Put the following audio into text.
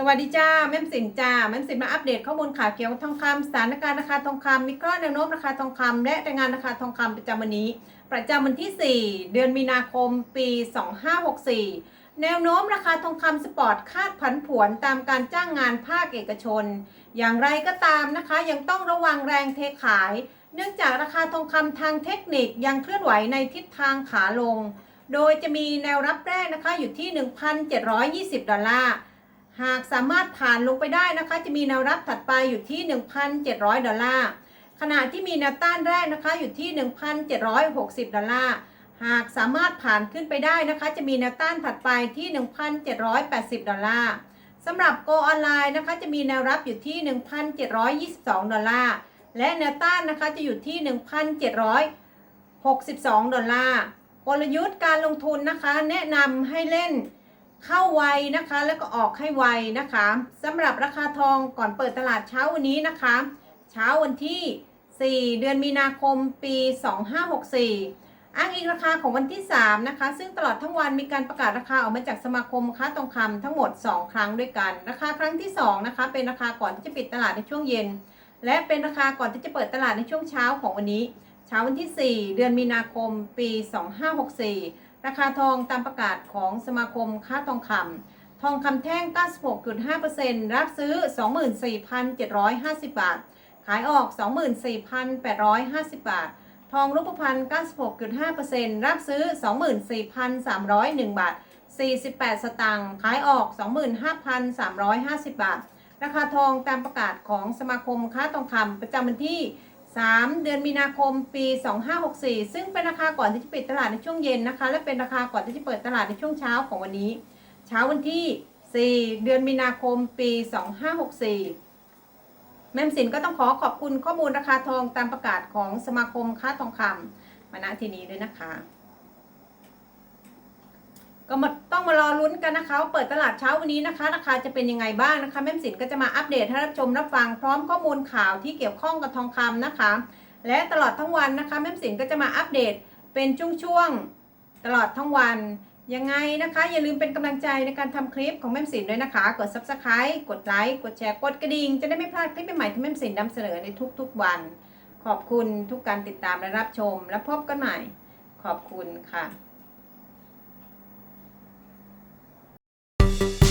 สวัสดีจ้าแม่มสินจ้าแม่มสินมาอัปเดตข้อมูลข่าวเกี่ยวกับทองคำสถานการณ์ราคาทองคำวิครแนวโน้มราคาทองคำและรายงานราคาทองคำประจำวันนี้ ประจำวันที่ 4 เดือนมีนาคม ปี 2564 แนวโน้มราคาทองคำสปอร์ตคาดผันผวนตามการจ้างงานภาคเอกชน อย่างไรก็ตามนะคะ ยังต้องระวังแรงเทขาย เนื่องจากราคาทองคำทางเทคนิคยังเคลื่อนไหวในทิศทางขาลง โดยจะมีแนวรับแรกนะคะอยู่ที่ 1,720 ดอลลาร์ หากสามารถผ่านลงไปได้นะคะ จะมีแนวรับถัดไปอยู่ที่ 1,700 ดอลลาร์ขณะที่มีแนวต้านแรกนะคะอยู่ที่ 1,760 ดอลลาร์หากสามารถผ่านขึ้นไปได้นะคะ จะมีแนวต้านถัดไปที่ 1,780 ดอลลาร์สำหรับ Go ออนไลน์นะคะ จะมีแนวรับอยู่ที่ 1,722 ดอลลาร์และแนวต้านนะคะจะอยู่ที่ 1,762 ดอลลาร์กลยุทธ์การลงทุนนะคะ แนะนำให้เล่น เข้าไวนะคะ แล้วก็ออกให้ไวนะคะสำหรับราคาทองก่อนเปิดตลาดเช้าวันนี้นะคะ เช้าวันที่ 4 เดือนมีนาคมปี 2564 อ้างอิงราคาของวันที่ 3 นะคะ ซึ่งตลอดทั้งวันมีการประกาศราคาออกมาจากสมาคมค้าทองคำทั้งหมด 2 ครั้งด้วยกัน ราคาครั้งที่ 2 นะคะ เป็นราคาก่อนที่จะปิดตลาดในช่วงเย็น และเป็นราคาก่อนที่จะเปิดตลาดในช่วงเช้าของวันนี้ เช้าวันที่ 4 เดือนมีนาคมปี 2564 ราคาทองตามประกาศของสมาคมค้าทองคำทองคำแท่ง 96.5%รับซื้อ 24,750 บาท ขายออก 24,850 บาท ทองรูปพรรณ96.5%รับซื้อ 24,301 บาท 48 สตางค์ขายออก 25,350 บาท ราคาทองตามประกาศของสมาคมค้าทองคำประจำวันที่ 3 เดือนมีนาคมปี 2564 ซึ่งเป็นราคาก่อนที่จะปิดตลาดในช่วงเย็นนะคะ และเป็นราคาก่อนที่จะเปิดตลาดในช่วงเช้าของวันนี้ เช้าวันที่ 4 เดือนมีนาคมปี 2564 แม่มสินก็ต้องขอขอบคุณข้อมูลราคาทองตามประกาศของสมาคมค้าทองคำมาณที่นี้ด้วยนะคะ ก็มาต้องมารอลุ้นกันนะคะว่าเปิดตลาดเช้าวันนี้นะคะ ราคาจะเป็นยังไงบ้างนะคะแม่สินก็จะมาอัปเดตให้รับชมรับฟังพร้อมข้อมูลข่าวที่เกี่ยวข้องกับทองคำนะคะ และตลอดทั้งวันนะคะแม่สินก็จะมาอัปเดตเป็นช่วงๆตลอดทั้งวันยังไงนะคะ อย่าลืมเป็นกำลังใจในการทำคลิปของแม่สินด้วยนะคะ กด subscribe กดไลค์กดแชร์กดกระดิ่งจะได้ไม่พลาดคลิปใหม่ๆที่แม่สินนำเสนอในทุกๆวัน ขอบคุณทุกการติดตามและรับชม และพบกันใหม่ ขอบคุณค่ะ you